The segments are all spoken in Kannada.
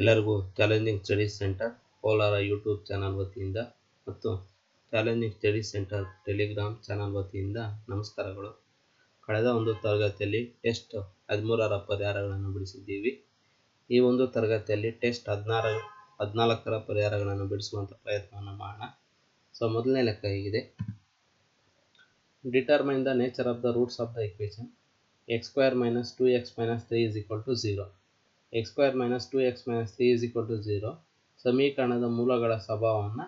ಎಲ್ಲರಿಗೂ challenging studies centre Kolar YouTube channel ವತಿಯಿಂದ ಮತ್ತು challenging studies centre telegram channel ವತಿಯಿಂದ ನಮಸ್ಕಾರಗಳು ಕಳೆದ ಒಂದು ತರಗತಿಯಲ್ಲಿ ಟೆಸ್ಟ್ ಹದಿಮೂರರ ಪರಿಹಾರಗಳನ್ನು ಬಿಡಿಸಿದ್ದೀವಿ ಈ ಒಂದು ತರಗತಿಯಲ್ಲಿ ಟೆಸ್ಟ್ ಹದಿನಾರ ಹದಿನಾಲ್ಕರ ಪರಿಹಾರಗಳನ್ನು ಬಿಡಿಸುವಂಥ ಪ್ರಯತ್ನವನ್ನು ಮಾಡೋಣ ಸೊ ಮೊದಲನೇ ಲೆಕ್ಕ ಹೀಗಿದೆ determine the nature of the roots of the equation x square minus two x minus three is equal to zero x square minus two x minus three is equal to zero ಸಮೀಕರಣದ ಮೂಲಗಳ ಸ್ವಭಾವವನ್ನು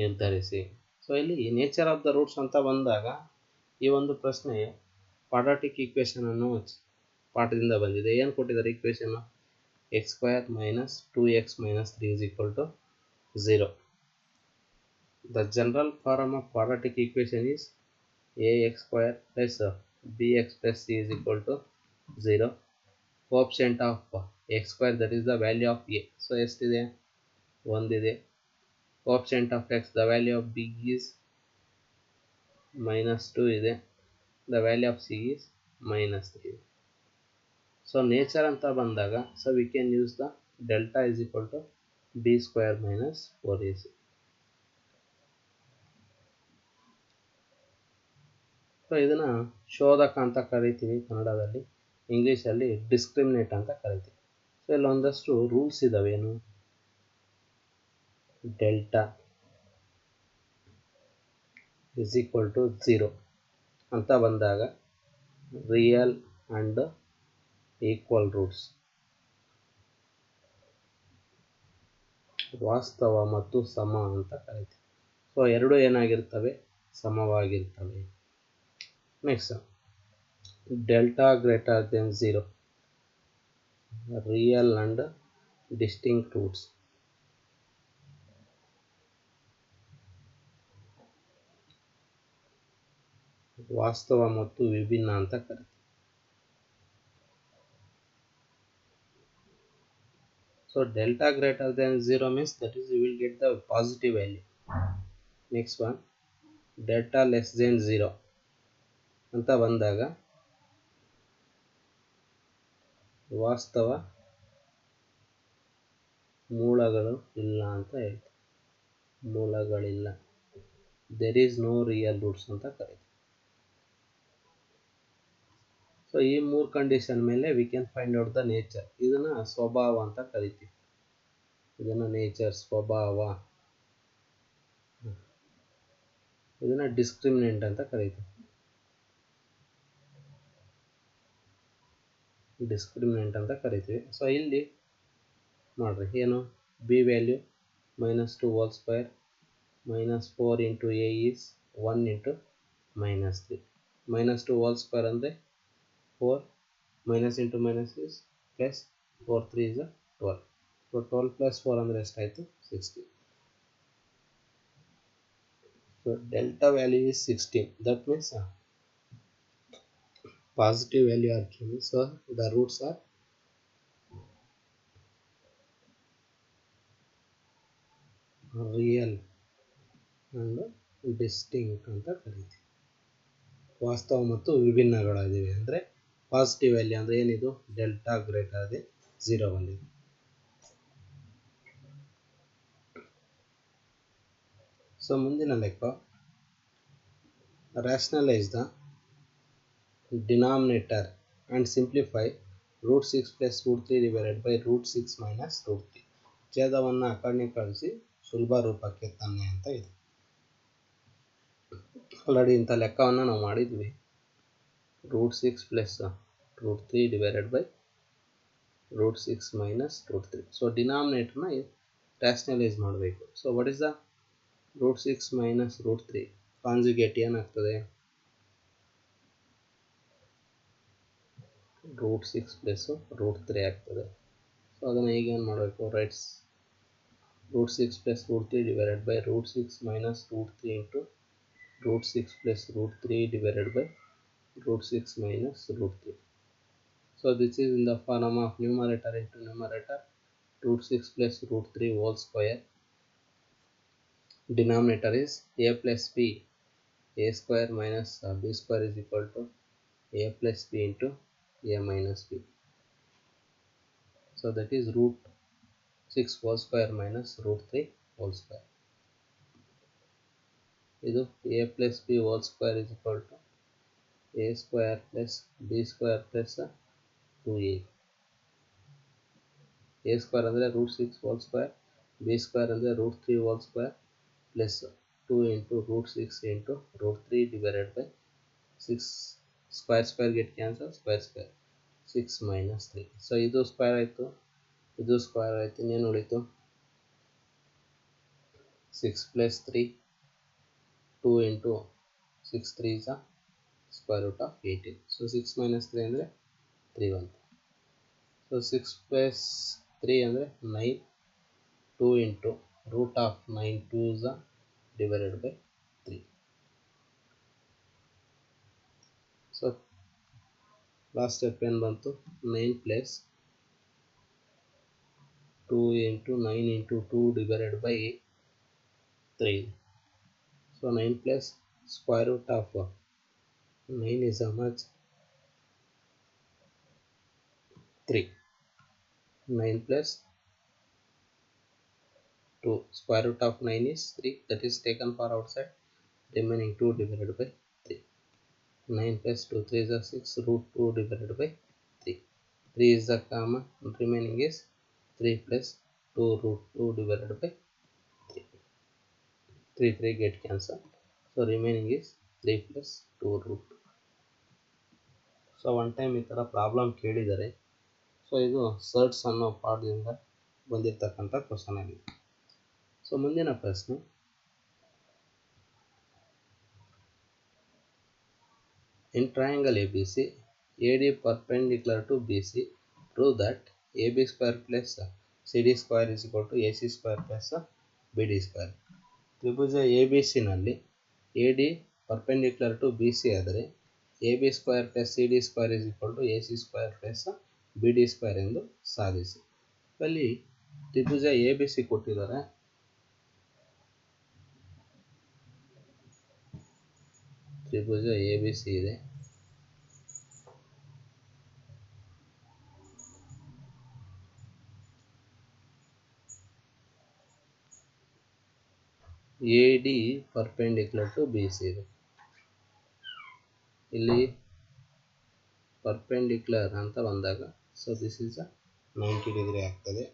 ನಿರ್ಧರಿಸಿ ಸೊ ಇಲ್ಲಿ ನೇಚರ್ ಆಫ್ ದ ರೂಟ್ಸ್ ಅಂತ ಬಂದಾಗ ಈ ಒಂದು ಪ್ರಶ್ನೆ ಪಾಟಾಟಿಕ್ ಈಕ್ವೇಷನ್ ಅನ್ನು ಪಾಠದಿಂದ ಬಂದಿದೆ ಏನು ಕೊಟ್ಟಿದ್ದಾರೆ equation x square minus two x minus three is equal to zero the general form of ಪಾಡಾಟಿಕ್ equation is a x square plus b x plus c is equal to zero coefficient of x square that is the value of a so ಎಷ್ಟಿದೆ ಒಂದಿದೆ coefficient of x the value of b is minus two ಇದೆ the value of c is minus three ಇದೆ ಸೊ ನೇಚರ್ ಅಂತ ಬಂದಾಗ so we can use the delta is equal to b square minus four a c so ಇದನ್ನು ಶೋಧಕ ಅಂತ ಕರಿತೀವಿ ಕನ್ನಡದಲ್ಲಿ ಇಂಗ್ಲೀಷಲ್ಲಿ ಡಿಸ್ಕ್ರಿಮಿನೇಟ್ ಅಂತ ಕರಿತೀವಿ ಸೊ ಇಲ್ಲಿ ಒಂದಷ್ಟು ರೂಲ್ಸ್ ಏನು delta is equal to zero ಅಂತ ಬಂದಾಗ ರಿಯಲ್ ಆ್ಯಂಡ್ ಈಕ್ವಲ್ ರೂಟ್ಸ್ ವಾಸ್ತವ ಮತ್ತು ಸಮ ಅಂತ ಕರಿತೀವಿ ಸೊ ಎರಡು ಏನಾಗಿರ್ತವೆ ಸಮವಾಗಿರ್ತವೆ next delta greater than 0 real and distinct roots vastava mattu vibhinna anta kare so delta greater than 0 means that is you will get the positive value next one delta less than 0 anta bandaga ವಾಸ್ತವ ಮೂಲಗಳು ಇಲ್ಲ ಅಂತ ಹೇಳ್ತಾರೆ ಮೂಲಗಳಿಲ್ಲ there is no real roots ಅಂತ ಕರೀತಾರೆ ಸೊ ಈ ಮೂರು ಕಂಡೀಷನ್ ಮೇಲೆ we can find out the nature ಇದನ್ನು ಸ್ವಭಾವ ಅಂತ ಕರಿತೀವಿ ಇದನ್ನು ನೇಚರ್ ಸ್ವಭಾವ ಇದನ್ನು ಡಿಸ್ಕ್ರಿಮಿನೆಂಟ್ ಅಂತ ಕರಿತೀವಿ ಡಿಸ್ಕ್ರಿಮಿನೆಂಟ್ ಅಂತ ಕರಿತೀವಿ ಸೊ ಇಲ್ಲಿ ನೋಡಿರಿ ಏನು b value minus two whole square minus four into a is one into minus three minus two whole square ಅಂದರೆ four minus into minus is plus four three is twelve so twelve plus four ಅಂದರೆ ಎಷ್ಟಾಯಿತು sixteen so delta value is sixteen that means positive value are given so the roots are real and distinct ಅಂತ ಕರೀತೀವಿ ವಾಸ್ತವ ಮತ್ತು ವಿಭಿನ್ನಗಳಾಗಿವೆ ಅಂದರೆ ಪಾಸಿಟಿವ್ ವ್ಯಾಲ್ಯೂ ಅಂದರೆ ಏನಿದು ಡೆಲ್ಟಾ ಗ್ರೇಟರ್ ದೆ ಝೀರೋ ಬಂದಿದೆ ಸೊ ಮುಂದಿನ ಲೆಕ್ಕ rationalise the the denominator and simplify root 6 plus root 3 divided by root 6 minus root 3 ಛೇದವನ್ನು ಆ ಕಳಿಸಿ ಸುಲಭ ರೂಪಕ್ಕೆ ತನ್ನೆ ಅಂತ ಇದೆ ಆಲ್ರೆಡಿ ಇಂಥ ಲೆಕ್ಕವನ್ನು ನಾವು ಮಾಡಿದ್ವಿ root six plus root three divided by root six minus root three so ಡಿನಾಮಿನೇಟ್ರನ್ನ rationalise ಮಾಡಬೇಕು so what is the root six minus root three conjugate ಏನಾಗ್ತದೆ root six plus root three ಆಗ್ತದೆ ಸೊ ಅದನ್ನು ಈಗ ಏನು ಮಾಡಬೇಕು rights root six plus root three divided by root six minus root three into root six plus root three divided by root 6 minus root 3. So this is in the form of numerator into numerator root 6 plus root 3 whole square. Denominator is a plus b a square minus b square is equal to a plus b into a minus b so that is root 6 whole square minus root 3 whole square is a plus b whole square is equal to a square plus b square plus 2a a square under root 6 whole square b square under root 3 whole square plus 2 into root 6 into root 3 divided by 6 square square get cancel square square six minus three so ಇದು ಸ್ಕ್ವೇರ್ ಆಯಿತು ಇದು ಸ್ಕ್ವೇರ್ ಆಯಿತು ಇನ್ನೇನು ಉಳಿತು six plus three two into six three ಸ square root of eighteen so six minus three ಅಂದರೆ three one so six plus three ಅಂದರೆ nine two into root of nine two ಸ divided by So last step in bantu 9 plus 2 into 9 into 2 divided by 3. So 9 plus square root of 4. 9 is how much? 3. 9 plus 2, square root of 9 is 3, that is taken for outside, remaining 2 divided by 9 plus 2, 3 is a 6, root 2 divided by 3. 3 is the common, remaining is 3 plus 2 root 2 divided by 3. 3, 3 get cancelled. So remaining is 3 plus 2 root 2. so one is ಈ ಥರ ಪ್ರಾಬ್ಲಮ್ ಕೇಳಿದ್ದಾರೆ ಸೊ ಇದು ಸರ್ಟ್ಸ್ ಅನ್ನೋ ಪಾಠದಿಂದ ಬಂದಿರತಕ್ಕಂಥ ಕ್ವಶನ್ ಆಗಿದೆ ಸೊ ಮುಂದಿನ ಪ್ರಶ್ನೆ In triangle ABC, AD perpendicular to BC, prove that AB square plus CD square is equal to AC square plus BD square. ತ್ರಿಭುಜ A B ಸಿನಲ್ಲಿ A D perpendicular to B C ಆದರೆ A B square plus C D square is equal to A C square plus B D square ಎಂದು ಸಾಧಿಸಿ ಅಲ್ಲಿ ತ್ರಿಭುಜ ಎ ಬಿ ಸಿ ಕೊಟ್ಟಿದ್ದಾರೆ ತ್ರಿಭುಜ ಎ ಇದೆ ಎ ಪರ್ಪೆಂಡಿಕ್ಯುಲರ್ ಟು ಬಿಸಿ ಇದೆ ಇಲ್ಲಿ ಪರ್ಪೆಂಡಿಕ್ಯುಲರ್ ಅಂತ ಬಂದಾಗ so this is ninety degree ಆಗ್ತದೆ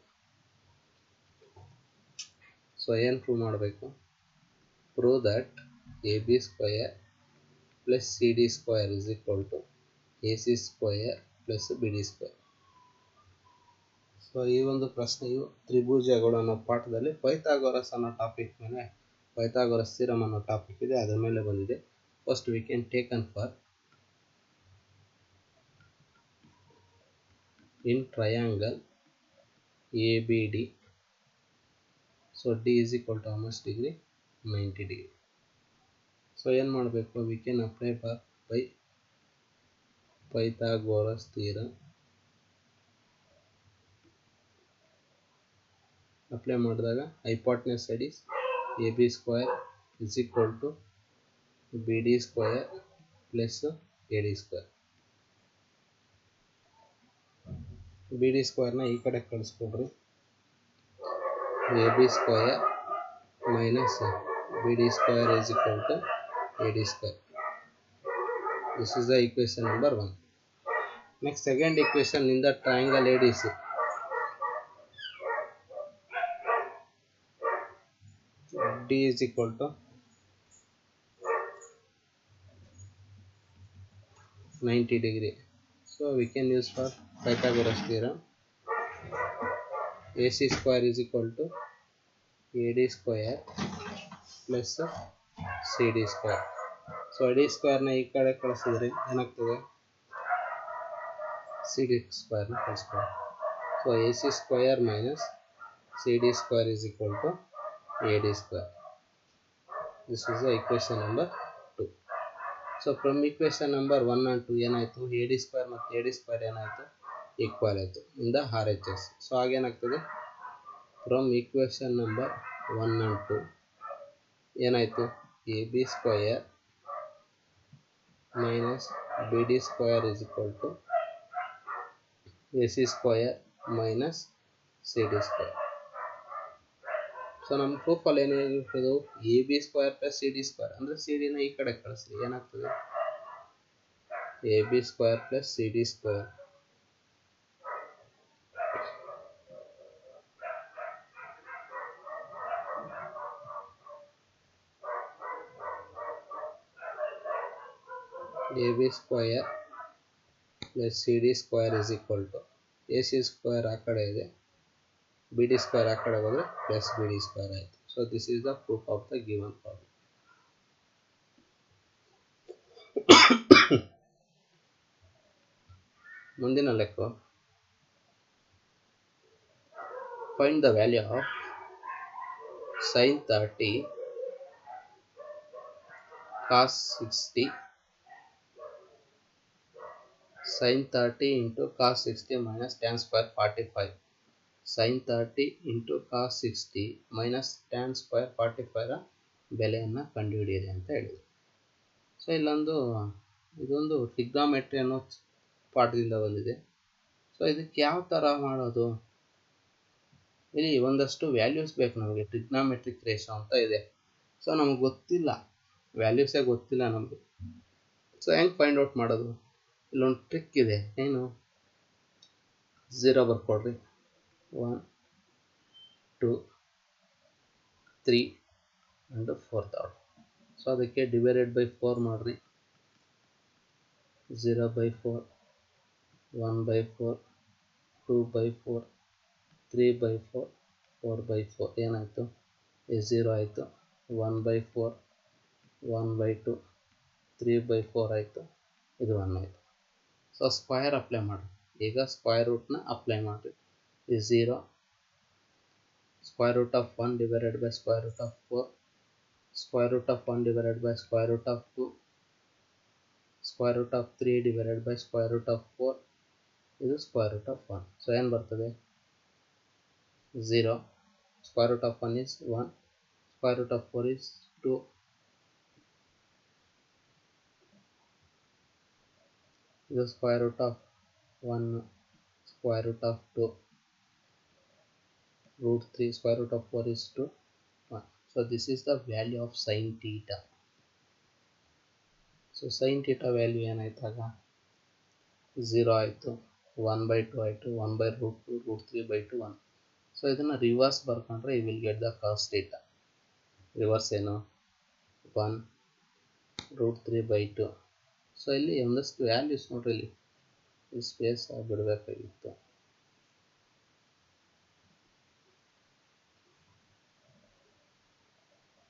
ಸೊ ಏನು ಪ್ರೂವ್ ಮಾಡಬೇಕು prove that A B square plus CD square is to A C square plus B D square so ಈ ಒಂದು ಪ್ರಶ್ನೆಯು ತ್ರಿಭುಜಗಳು ಅನ್ನೋ ಪಾಠದಲ್ಲಿ ಪೈಥಾಗೋರಸ್ ಅನ್ನೋ ಟಾಪಿಕ್ ಮೇಲೆ ಪೈಥಾಗೋರಸ್ ಸಿರಮ್ ಅನ್ನೋ ಟಾಪಿಕ್ ಇದೆ ಅದರ ಮೇಲೆ ಬಂದಿದೆ first we can taken for in triangle A B D so D is equal to almost degree ninety degree so ಏನು ಮಾಡಬೇಕು we can apply by Pythagoras theorem apply ಮಾಡಿದಾಗ hypotenuse studies A B square is equal to B D square plus A D square B D ಸ್ಕ್ವಯರ್ನ ಈ ಕಡೆ ಕಳಿಸ್ಕೊಡ್ರಿ A B square minus B D square is equal to AD square. This is the equation number 1. Next second equation in the triangle ADC. D is equal to Ninety degree. So we can use for Pythagoras theorem. AC square is equal to AD square plus C D square so D ಸ್ಕ್ವೇರ್ನ ಈ ಕಡೆ ಕಳಿಸಿದ್ರೆ ಏನಾಗ್ತದೆ ಸಿ ಡಿ ಸ್ಕ್ವೇರ್ನ ಕಳಿಸ್ಬೋದು so A C square minus C D square is equal to A D square this is the equation number two so from equation number one and two ಏನಾಯಿತು ಎ ಡಿ ಸ್ಕ್ವೇರ್ ಮತ್ತು ಎ ಡಿ ಸ್ಕ್ವೇರ್ ಏನಾಯಿತು ಈಕ್ವಲ್ ಆಯಿತು in the R H S so ಹಾಗೇನಾಗ್ತದೆ from equation number one and two ಏನಾಯಿತು ab2 - bd2 = ac2 - cd2 so మనం గ్రూప్ అలానే యు తో దో ab2 + cd2 అంటే cd ని ఇక్కడ కలిస్తే ఏన అవుతది ab2 + cd2 A B plus C D square is equal to A C ಇದೆ ಬಿ ಸ್ಕ್ವೇರ್ ಆ ಕಡೆ plus square so this is the proof of the given problem ಮುಂದಿನ ಲೆಕ್ಕ find the value of sine thirty cos sixty sine sin into cos sixty minus tan tan forty five sine 30 into cos sixty minus tan square forty ಫೈವ್ರ ಬೆಲೆಯನ್ನು ಕಂಡುಹಿಡಿಯಿರಿ ಅಂತ ಹೇಳಿದರು ಸೊ ಇಲ್ಲೊಂದು ಇದೊಂದು ಟ್ರಿಗ್ನಾಮೆಟ್ರಿ ಅನ್ನೋ ಪಾಠದಿಂದ ಬಂದಿದೆ ಸೊ ಇದಕ್ಕೆ ಯಾವ ಥರ ಮಾಡೋದು ಇಲ್ಲಿ ಒಂದಷ್ಟು ವ್ಯಾಲ್ಯೂಸ್ ಬೇಕು ನಮಗೆ ಟ್ರಿಗ್ನಾಮೆಟ್ರಿಕ್ ರೇಷೋ ಅಂತ ಇದೆ ಸೊ ನಮಗೆ ಗೊತ್ತಿಲ್ಲ ವ್ಯಾಲ್ಯೂಸೇ ಗೊತ್ತಿಲ್ಲ ನಮಗೆ ಸೊ ಹೆಂಗೆ ಫೈಂಡ್ ಔಟ್ ಮಾಡೋದು ಇಲ್ಲೊಂದು ಟ್ರಿಕ್ ಇದೆ ಏನು zero ಬರ್ಕೊಡ್ರಿ one two three and four ತರ್ ಸೊ ಅದಕ್ಕೆ ಡಿವೈಡೆಡ್ ಬೈ ಫೋರ್ ಮಾಡಿರಿ zero by four one by four two by four three by four four by four ಏನಾಯಿತು ಎ ಝೀರೋ ಆಯಿತು one by four one by two three by four ಆಯಿತು ಇದು ಒನ್ ಆಯಿತು सो स्क्वयर अल्लाई स्क्वयर रूटन अल्लाई zero square root of one divide by square root of four square root of one divided by square root of two square root of three divided by square root of four in square root of one so and zero square root of one is one square root of four is two ಇದು square root of one square root of two root 3 square root of 4 is to 1 so this is the value of sine theta so sine theta value ಏನಾಯ್ತಾಗ 0 ಆಯಿತು 1 by 2 ಆಯಿತು 1 by root 2 root 3 by 2 1 so ಇದನ್ನ reverse ಬರ್ಕೊಂಡ್ರೆ you will get the cos theta reverse ಏನು 1 root 3 by 2 ಸೊ ಇಲ್ಲಿ ಒಂದಷ್ಟು ವ್ಯಾಲ್ಯೂಸ್ ನೋಡ್ರಿ ಇಲ್ಲಿ ಈ ಸ್ಪೇಸ್ ಬಿಡಬೇಕಾಗಿತ್ತು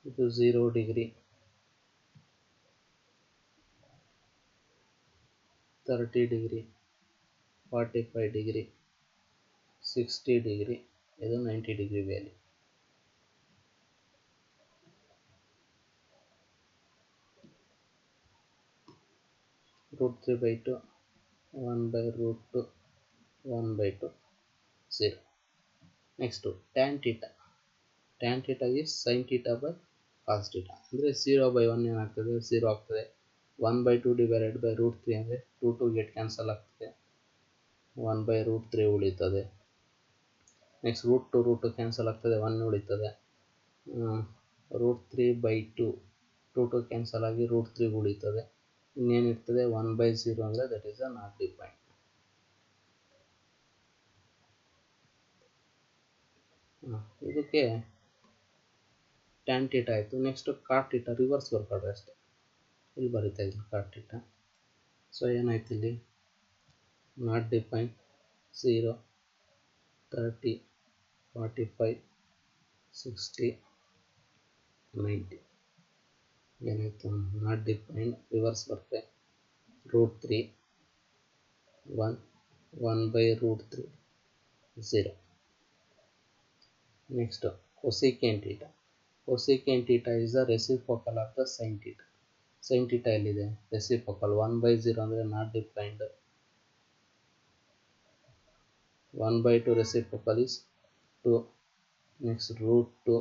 ಇದು zero degree thirty degree forty five degree sixty degree ಇದು ninety degree value root 3 by 2 1 by root 2 1 by 2 0 next to tan theta tan theta is sin theta by ಅಂದರೆ ಝೀರೋ ಬೈ ಒನ್ ಏನಾಗ್ತದೆ ಝೀರೋ ಆಗ್ತದೆ one by two divided by root three ಅಂದರೆ ಟು ಟು ಗೆಟ್ ಕ್ಯಾನ್ಸಲ್ ಆಗ್ತದೆ ಒನ್ ಬೈ ರೂಟ್ ತ್ರೀ ಉಳಿತದೆ next root two root two cancel ಆಗ್ತದೆ ಒನ್ ಉಳಿತದೆ root three by two two two cancel ಆಗಿ ರೂಟ್ ತ್ರೀ ಉಳಿತದೆ ಇನ್ನೇನಿರ್ತದೆ ಒನ್ ಬೈ ಝೀರೋ ಅಂದರೆ that is a not define ಇದಕ್ಕೆ ಟ್ಯಾನ್ ಟೀಟ ಆಯಿತು ನೆಕ್ಸ್ಟ್ ಕಾಟ್ ಟೀಟ ರಿವರ್ಸ್ ಬರ್ಕೊಂಡ್ರೆ ಅಷ್ಟೇ ಇಲ್ಲಿ ಬರೀತಾ ಇದ್ದೀನಿ ಕಾಟ್ ಟೀಟ ಸೊ ಏನಾಯ್ತು ಇಲ್ಲಿ not define zero thirty forty five sixty ninety length not defined reverse work root 3 1 1 by root 3 0 next cosecant theta cosecant theta is the reciprocal of the sin theta sin theta ಎಲ್ಲಿದೆ ರೆಸಿಪ್ರೋಕಲ್ ಒನ್ ಬೈ ಜೀರೋ ಅಂದರೆ not defined one by two reciprocal is two next root two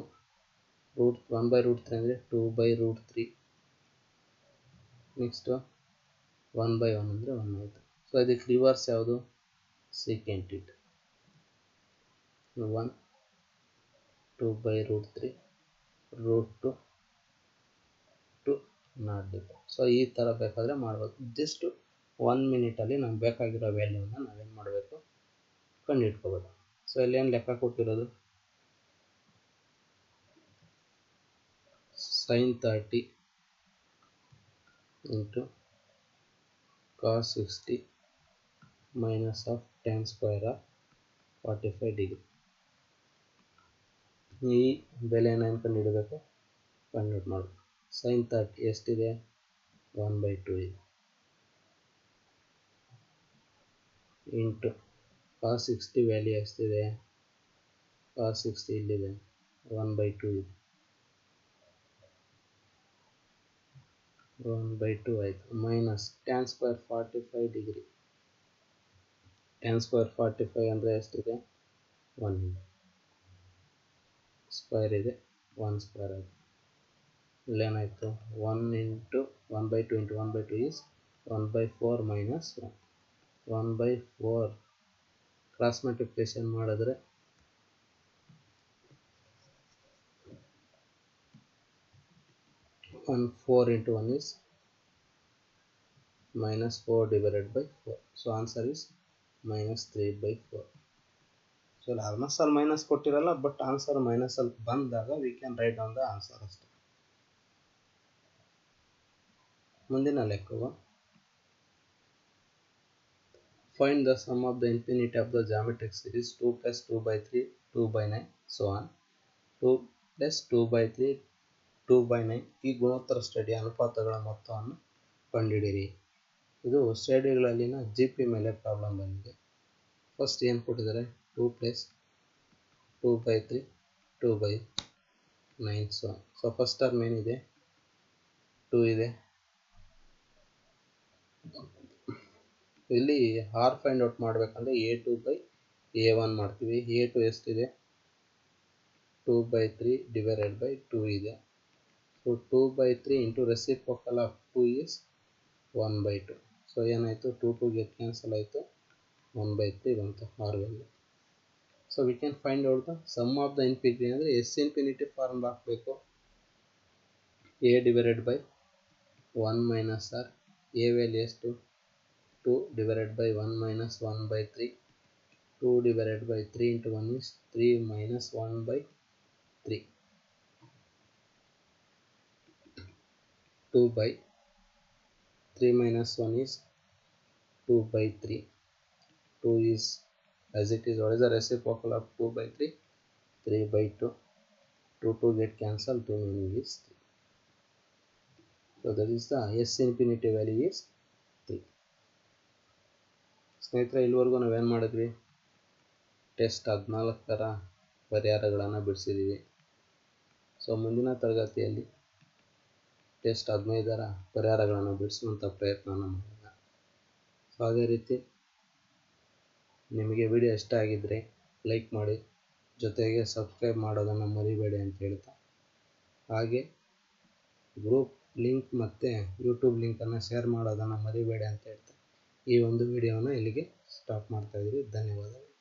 root one by root three ಅಂದರೆ two by root three next one by one ಅಂದರೆ ಒನ್ ಆಯಿತು ಸೊ ಅದಕ್ಕೆ ರಿವರ್ಸ್ ಯಾವುದು secant it one two by root three root two two not differ so ಈ ಥರ ಬೇಕಾದರೆ ಮಾಡ್ಬೋದು ಜಸ್ಟ್ ಒನ್ ಮಿನಿಟಲ್ಲಿ ನಮ್ಗೆ ಬೇಕಾಗಿರೋ ವ್ಯಾಲ್ಯೂನ ನಾವೇನು ಮಾಡಬೇಕು ಕಂಡು ಹಿಡ್ಕೋಬೋದು ಸೊ ಇಲ್ಲೇನು ಲೆಕ್ಕ ಕೊಟ್ಟಿರೋದು sine thirty into cos sixty minus of tan square forty five degree ಈ ಬೆಲೆ ಏನೇನು ಕಂಡುಹಿಡಬೇಕು ಕನ್ವರ್ಟ್ ಮಾಡು ಸೈನ್ ತರ್ಟಿ ಎಷ್ಟಿದೆ ಒನ್ ಬೈ ಟು ಇದೆ ಇಂಟು ಕಾಸ್ ಸಿಕ್ಸ್ಟಿ ವ್ಯಾಲ್ಯೂ ಎಷ್ಟಿದೆ ಕಾಸ್ ಸಿಕ್ಸ್ಟಿ ಇಲ್ಲಿದೆ ಒನ್ ಬೈ ಟು ಇದೆ ಒನ್ ಬೈ ಟು ಆಯಿತು minus tan square forty five degree tan square forty five ಅಂದರೆ ಎಷ್ಟಿದೆ ಒನ್ ಸ್ಕ್ವೇರ್ ಇದೆ ಒನ್ ಸ್ಕ್ವೇರ್ ಆಯಿತು ಇಲ್ಲೇನಾಯಿತು one into one by two into one by two is one by four minus one one by four cross multiplication ಮಾಡಿದ್ರೆ and 4 into 1 is minus 4 divided by 4 so answer is minus 3 by 4 so almost all minus ಕೊಟ್ಟಿರಲ್ಲ but answer minus ಅಲ್ಲಿ ಬಂದಾಗ we can write down the answer ಅಷ್ಟೇ ಮುಂದಿನ ಲೆಕ್ಕವ find the sum of the infinity of the geometric series 2 plus 2 by 3 2 by 9 so on 2 plus 2 by 3 two by nine ಈ ಗುಣೋತ್ತರ ಸ್ಟಡಿ ಅನುಪಾತಗಳ ಮೊತ್ತವನ್ನು ಕಂಡುಹಿಡಿಯಿರಿ ಇದು ಸ್ಟಡಿಗಳಲ್ಲಿನ ಜಿ ಪಿ ಮೇಲೆ ಪ್ರಾಬ್ಲಮ್ ಬಂದಿದೆ ಫಸ್ಟ್ ಏನು ಕೊಟ್ಟಿದ್ದಾರೆ two plus two by three two by nine so so first term ಏನಿದೆ ಟೂ ಇದೆ ಇಲ್ಲಿ ಆರ್ ಫೈಂಡ್ ಔಟ್ ಮಾಡಬೇಕಂದ್ರೆ a two by a one ಮಾಡ್ತೀವಿ ಎ ಟು ಎಷ್ಟಿದೆ two by three divided by two ಇದೆ So 2 by 3 into reciprocal of 2 is 1 by 2. So ಏನಾಯಿತು ಟೂ ಟು ಗೆ ಕ್ಯಾನ್ಸಲ್ ಆಯಿತು ಒನ್ ಬೈ ತ್ರೀ ಬಂತು r value so we can find out the sum of the infinity ಅಂದರೆ ಎಸ್ ಇನ್ಫಿನಿಟಿ ಫಾರ್ಮ್ ಹಾಕಬೇಕು a divided by one minus r a value ಎಷ್ಟು two divided by one minus one by three two divided by three into one is three minus one by three 2 by 3 minus 1 is 2 by 3 2 is as it is what is the reciprocal of 2 by 3 3 by 2 2 2 get cancelled 2 meaning is 3 so that is the s infinity value is 3 ಸ್ನೇಹಿತರೆ ಇಲ್ಲಿವರೆಗೂ ನಾವೇನು ಮಾಡಿದ್ವಿ ಟೆಸ್ಟ್ ಹದಿನಾಲ್ಕು ಥರ ಪರಿಹಾರಗಳನ್ನು ಬಿಡಿಸಿದ್ದೀವಿ ಸೊ ಮುಂದಿನ ತರಗತಿಯಲ್ಲಿ ಟೆಸ್ಟ್ ಹದಿನೈದರ ಪರಿಹಾರಗಳನ್ನು ಬಿಡಿಸುವಂಥ ಪ್ರಯತ್ನವನ್ನು ಮಾಡೋಣ ಸೊ ಅದೇ ರೀತಿ ನಿಮಗೆ ವಿಡಿಯೋ ಇಷ್ಟ ಆಗಿದ್ದರೆ ಲೈಕ್ ಮಾಡಿ ಜೊತೆಗೆ ಸಬ್ಸ್ಕ್ರೈಬ್ ಮಾಡೋದನ್ನು ಮರಿಬೇಡಿ ಅಂತ ಹೇಳ್ತಾ ಹಾಗೆ ಗ್ರೂಪ್ ಲಿಂಕ್ ಮತ್ತು ಯೂಟ್ಯೂಬ್ ಲಿಂಕನ್ನು ಶೇರ್ ಮಾಡೋದನ್ನು ಮರಿಬೇಡಿ ಅಂತ ಹೇಳ್ತಾ ಈ ಒಂದು ವಿಡಿಯೋನ ಇಲ್ಲಿಗೆ ಸ್ಟಾಪ್ ಮಾಡ್ತಾಯಿದ್ದೀವಿ ಧನ್ಯವಾದಗಳು